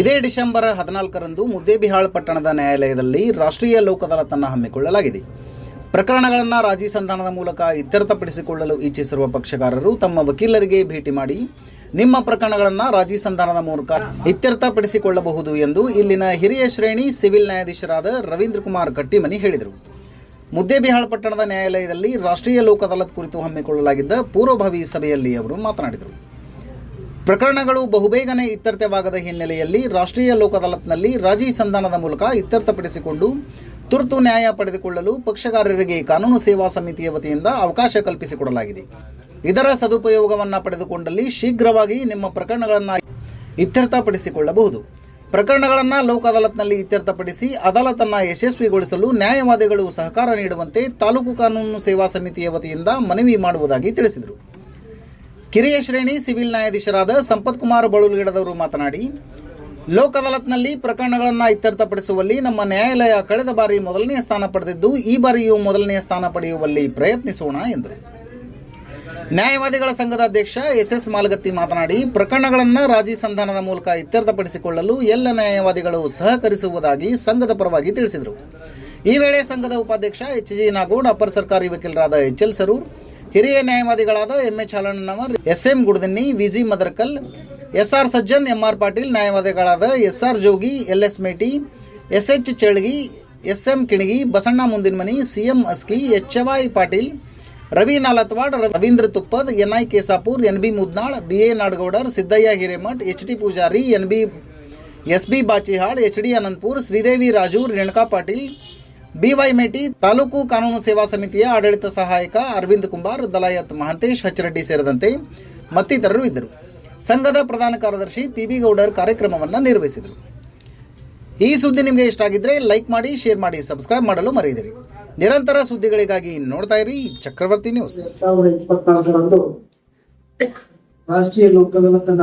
ಇದೇ ಡಿಸೆಂಬರ್ ಹದಿನಾಲ್ಕರಂದು ಮುದ್ದೇಬಿಹಾಳ್ ಪಟ್ಟಣದ ನ್ಯಾಯಾಲಯದಲ್ಲಿ ರಾಷ್ಟ್ರೀಯ ಲೋಕದಾಲತನ್ನು ಹಮ್ಮಿಕೊಳ್ಳಲಾಗಿದೆ. ಪ್ರಕರಣಗಳನ್ನು ರಾಜಿ ಸಂಧಾನದ ಮೂಲಕ ಇತ್ಯರ್ಥಪಡಿಸಿಕೊಳ್ಳಲು ಇಚ್ಛಿಸಿರುವ ಪಕ್ಷಗಾರರು ತಮ್ಮ ವಕೀಲರಿಗೆ ಭೇಟಿ ಮಾಡಿ ನಿಮ್ಮ ಪ್ರಕರಣಗಳನ್ನು ರಾಜಿ ಸಂಧಾನದ ಮೂಲಕ ಇತ್ಯರ್ಥಪಡಿಸಿಕೊಳ್ಳಬಹುದು ಎಂದು ಇಲ್ಲಿನ ಹಿರಿಯ ಶ್ರೇಣಿ ಸಿವಿಲ್ ನ್ಯಾಯಾಧೀಶರಾದ ರವೀಂದ್ರ ಕುಮಾರ್ ಕಟ್ಟಿಮನಿ ಹೇಳಿದರು. ಮುದ್ದೇಬಿಹಾಳ್ ಪಟ್ಟಣದ ನ್ಯಾಯಾಲಯದಲ್ಲಿ ರಾಷ್ಟ್ರೀಯ ಲೋಕ ಅದಾಲತ್ ಕುರಿತು ಹಮ್ಮಿಕೊಳ್ಳಲಾಗಿದ್ದ ಪೂರ್ವಭಾವಿ ಸಭೆಯಲ್ಲಿ ಅವರು ಮಾತನಾಡಿದರು. ಪ್ರಕರಣಗಳು ಬಹುಬೇಗನೆ ಇತ್ಯರ್ಥವಾಗದ ಹಿನ್ನೆಲೆಯಲ್ಲಿ ರಾಷ್ಟ್ರೀಯ ಲೋಕ ಅದಾಲತ್ನಲ್ಲಿ ರಾಜಿ ಸಂಧಾನದ ಮೂಲಕ ಇತ್ಯರ್ಥಪಡಿಸಿಕೊಂಡು ತುರ್ತು ನ್ಯಾಯ ಪಡೆದುಕೊಳ್ಳಲು ಪಕ್ಷಗಾರರಿಗೆ ಕಾನೂನು ಸೇವಾ ಸಮಿತಿಯ ವತಿಯಿಂದ ಅವಕಾಶ ಕಲ್ಪಿಸಿಕೊಡಲಾಗಿದೆ. ಇದರ ಸದುಪಯೋಗವನ್ನು ಪಡೆದುಕೊಂಡಲ್ಲಿ ಶೀಘ್ರವಾಗಿ ನಿಮ್ಮ ಪ್ರಕರಣಗಳನ್ನು ಇತ್ಯರ್ಥಪಡಿಸಿಕೊಳ್ಳಬಹುದು. ಪ್ರಕರಣಗಳನ್ನು ಲೋಕ ಅದಾಲತ್ನಲ್ಲಿ ಇತ್ಯರ್ಥಪಡಿಸಿ ಅದಾಲತನ್ನು ಯಶಸ್ವಿಗೊಳಿಸಲು ನ್ಯಾಯವಾದಿಗಳು ಸಹಕಾರ ನೀಡುವಂತೆ ತಾಲೂಕು ಕಾನೂನು ಸೇವಾ ಸಮಿತಿಯ ವತಿಯಿಂದ ಮನವಿ ಮಾಡುವುದಾಗಿ ತಿಳಿಸಿದರು. ಕಿರಿಯ ಶ್ರೇಣಿ ಸಿವಿಲ್ ನ್ಯಾಯಾಧೀಶರಾದ ಸಂಪತ್ ಕುಮಾರ್ ಬಳುಲ್ಗಿಡದವರು ಮಾತನಾಡಿ, ಲೋಕ್ ಅದಾಲತ್ನಲ್ಲಿ ಪ್ರಕರಣಗಳನ್ನು ಇತ್ಯರ್ಥಪಡಿಸುವಲ್ಲಿ ನಮ್ಮ ನ್ಯಾಯಾಲಯ ಕಳೆದ ಬಾರಿ ಮೊದಲನೆಯ ಸ್ಥಾನ ಪಡೆದಿದ್ದು, ಈ ಬಾರಿಯೂ ಮೊದಲನೆಯ ಸ್ಥಾನ ಪಡೆಯುವಲ್ಲಿ ಪ್ರಯತ್ನಿಸೋಣ ಎಂದರು. ನ್ಯಾಯವಾದಿಗಳ ಸಂಘದ ಅಧ್ಯಕ್ಷ ಎಸ್ ಎಸ್ ಮಾಲಗತ್ತಿ ಮಾತನಾಡಿ, ಪ್ರಕರಣಗಳನ್ನು ರಾಜಿ ಸಂಧಾನದ ಮೂಲಕ ಇತ್ಯರ್ಥಪಡಿಸಿಕೊಳ್ಳಲು ಎಲ್ಲ ನ್ಯಾಯವಾದಿಗಳು ಸಹಕರಿಸುವುದಾಗಿ ಸಂಘದ ಪರವಾಗಿ ತಿಳಿಸಿದರು. ಈ ವೇಳೆ ಸಂಘದ ಉಪಾಧ್ಯಕ್ಷ ಎಚ್ ಜಿ ನಾಗೋಡ್, ಅಪರ ಸರ್ಕಾರಿ ವಕೀಲರಾದ ಎಚ್ ಎಲ್ ಸರೂರ್ ಹಿರಿಯ ನ್ಯಾಯವಾದಿಗಳಾದ M H Halannanavar S M Gudadanni V G Madarkal S R Sajjan, M R Patil, ನ್ಯಾಯವಾದಿಗಳಾದ S R Jogi, L S Meti S H Chalgi S M Kinagi, Basanna Mundinamani, C M Aski, H Y Patil, Ravi Nalatwad Ravindra Tuppad, N I Kesapur, N B Mudnal, B A Nadagoudar, Siddayya Hiremath, H D Pujari, N B, S B Bachihal, H D Anantapur, Sridevi Rajur, Renuka Patil B Y Meti taluk ಕಾನೂನು ಸೇವಾ ಸಮಿತಿಯ ಆಡಳಿತ ಸಹಾಯಕ ಅರವಿಂದ್ ಕುಮಾರ್ ದಲಾಯತ್ ಮಹಂತೇಶ್ ಹಚ್ಚರೆಡ್ಡಿ ಸೇರಿದಂತೆ ಮತ್ತಿತರರು ಇದ್ದರು. ಸಂಘದ ಪ್ರಧಾನ ಕಾರ್ಯದರ್ಶಿ ಪಿ ಬಿ ಗೌಡರ್ ಕಾರ್ಯಕ್ರಮವನ್ನು ನಿರ್ವಹಿಸಿದರು. ಈ ಸುದ್ದಿ ನಿಮಗೆ ಇಷ್ಟ ಆಗಿದ್ರೆ ಲೈಕ್ ಮಾಡಿ, ಶೇರ್ ಮಾಡಿ, ಸಬ್ಸ್ಕ್ರೈಬ್ ಮಾಡಲು ಮರೆಯದಿರಿ. ನಿರಂತರ ಸುದ್ದಿಗಳಿಗಾಗಿ ನೋಡ್ತಾ ಇರಿ ಚಕ್ರವರ್ತಿ ನ್ಯೂಸ್. ರಾಷ್ಟ್ರೀಯ ಲೋಕದಳತನ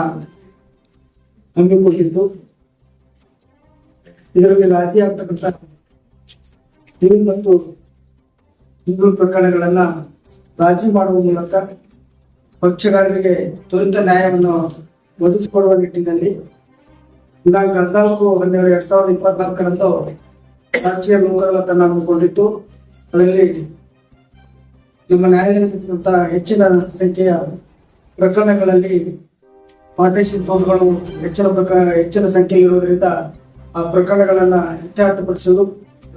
ಹಮ್ಮಿಕೊಂಡಿದ್ದು. ಇದರಲ್ಲಿ ರಾಜಿ ಆಗ್ತಕ್ಕಂಥ ಸಿವಿಲ್ ಮತ್ತು ಹಿಂದೂ ಪ್ರಕರಣಗಳನ್ನ ರಾಜಿ ಮಾಡುವ ಮೂಲಕ ಪಕ್ಷಗಾರರಿಗೆ ತ್ವರಿತ ನ್ಯಾಯವನ್ನು ಒದಗಿಸಿಕೊಡುವ ನಿಟ್ಟಿನಲ್ಲಿ ದಿನಾಂಕ ಹದಿನಾಲ್ಕು, ಹನ್ನೆರಡು, ಎರಡ್ ಸಾವಿರದ ಇಪ್ಪತ್ನಾಲ್ಕರಂದು ರಾಷ್ಟ್ರೀಯ ಲೋಕ ಅದಾಲತನ್ನ ಹಮ್ಮಿಕೊಂಡಿದ್ದು ಅದರಲ್ಲಿ ನಮ್ಮ ನ್ಯಾಯಾಲಯದಲ್ಲಿರುವಂತಹ ಹೆಚ್ಚಿನ ಸಂಖ್ಯೆಯ ಪ್ರಕರಣಗಳಲ್ಲಿ ಪಾರ್ಟೇಷನ್ ಫೋನ್ಗಳು ಹೆಚ್ಚಿನ ಪ್ರಕರಣ ಹೆಚ್ಚಿನ ಸಂಖ್ಯೆ ಇರುವುದರಿಂದ ಆ ಪ್ರಕರಣಗಳನ್ನ ಇತ್ಯರ್ಥಪಡಿಸಲು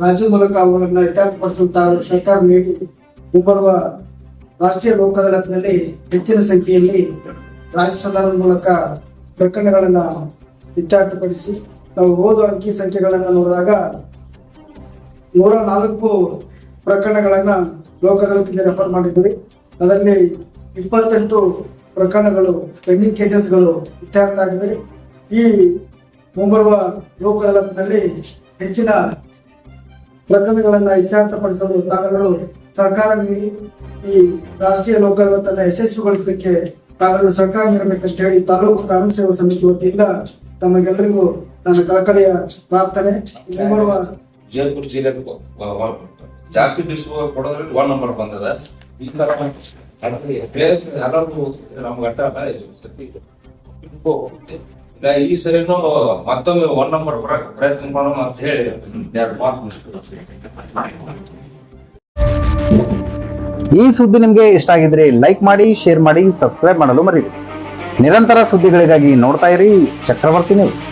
ರಾಜು ಮೂಲಕ ಅವುಗಳನ್ನ ಇತ್ಯರ್ಥಪಡಿಸುವಂತ ಸರ್ಕಾರ ನೀಡಿ, ಮುಂಬರುವ ರಾಷ್ಟ್ರೀಯ ಲೋಕ ಅದಾಲತ್ನಲ್ಲಿ ಹೆಚ್ಚಿನ ಸಂಖ್ಯೆಯಲ್ಲಿ ರಾಜ್ಯ ಸರ್ಕಾರದ ಮೂಲಕ ಪ್ರಕರಣಗಳನ್ನ ಇತ್ಯರ್ಥಪಡಿಸಿ ನಾವು ಹೋದ ಅಂಕಿ ಸಂಖ್ಯೆಗಳನ್ನ ನೋಡಿದಾಗ ನೂರ ನಾಲ್ಕು ಪ್ರಕರಣಗಳನ್ನ ಲೋಕ ಅದಾಲತ್ಗೆ ರೆಫರ್ ಮಾಡಿದ್ವಿ ಅದರಲ್ಲಿ ಇಪ್ಪತ್ತೆಂಟು ಪ್ರಕರಣಗಳು ಪೆಂಡಿಂಗ್ ಕೇಸಸ್ಗಳು ಇತ್ಯರ್ಥ ಆಗಿವೆ. ಈ ಮುಂಬರುವ ಲೋಕ ಅದಾಲತ್ನಲ್ಲಿ ಹೆಚ್ಚಿನ ಪ್ರಕರಣಗಳನ್ನ ಇತ್ಯರ್ಥಪಡಿಸಲು ತಾವೆಲ್ಲರೂ ಸರ್ಕಾರ ನೀಡಿ ಈ ರಾಷ್ಟ್ರೀಯ ಲೋಕ ಅದಾಲತನ್ನ ಯಶಸ್ವಿಗೊಳಿಸಲಿಕ್ಕೆ ತಾವೆಲ್ಲರೂ ಸರ್ಕಾರ ನೀಡಬೇಕಂತ ಹೇಳಿ ತಾಲೂಕು ಕಾನೂನು ಸೇವಾ ಸಮಿತಿ ವತಿಯಿಂದ ತಮಗೆಲ್ಲರಿಗೂ ನನ್ನ ಕಳಕಳಿಯ ಪ್ರಾರ್ಥನೆ. ಮುಂಬರುವ ಬ- ಜಾಸ್ತಿ ಡಿಸ್ಕ್ ಕೊಡೋದ್ರಲ್ಲಿ ಒನ್ ನಂಬರ್ ಬಂದದ. ಈ ತರ ಎಲ್ಲರಿಗೂ ನಮ್ಗೆ. ಈಗ ಈ ಸರಿನೂ ಮತ್ತೊಮ್ಮೆ ಒನ್ ನಂಬರ್ ಬರಕ್ ಪ್ರಯತ್ನ ಮಾಡೋಣ ಅಂತ ಹೇಳಿ ಎರಡು ಮಾತು. ಈ ಸುದ್ದಿ ನಿಮಗೆ ಇಷ್ಟ ಆಗಿದ್ರೆ ಲೈಕ್ ಮಾಡಿ ಶೇರ್ ಮಾಡಿ ಸಬ್ಸ್ಕ್ರೈಬ್ ಮಾಡಲು ಮರೆಯದಿರಿ ನಿರಂತರ ಸುದ್ದಿಗಳಿಗಾಗಿ ನೋಡ್ತಾ ಇರಿ ಚಕ್ರವರ್ತಿ ನ್ಯೂಸ್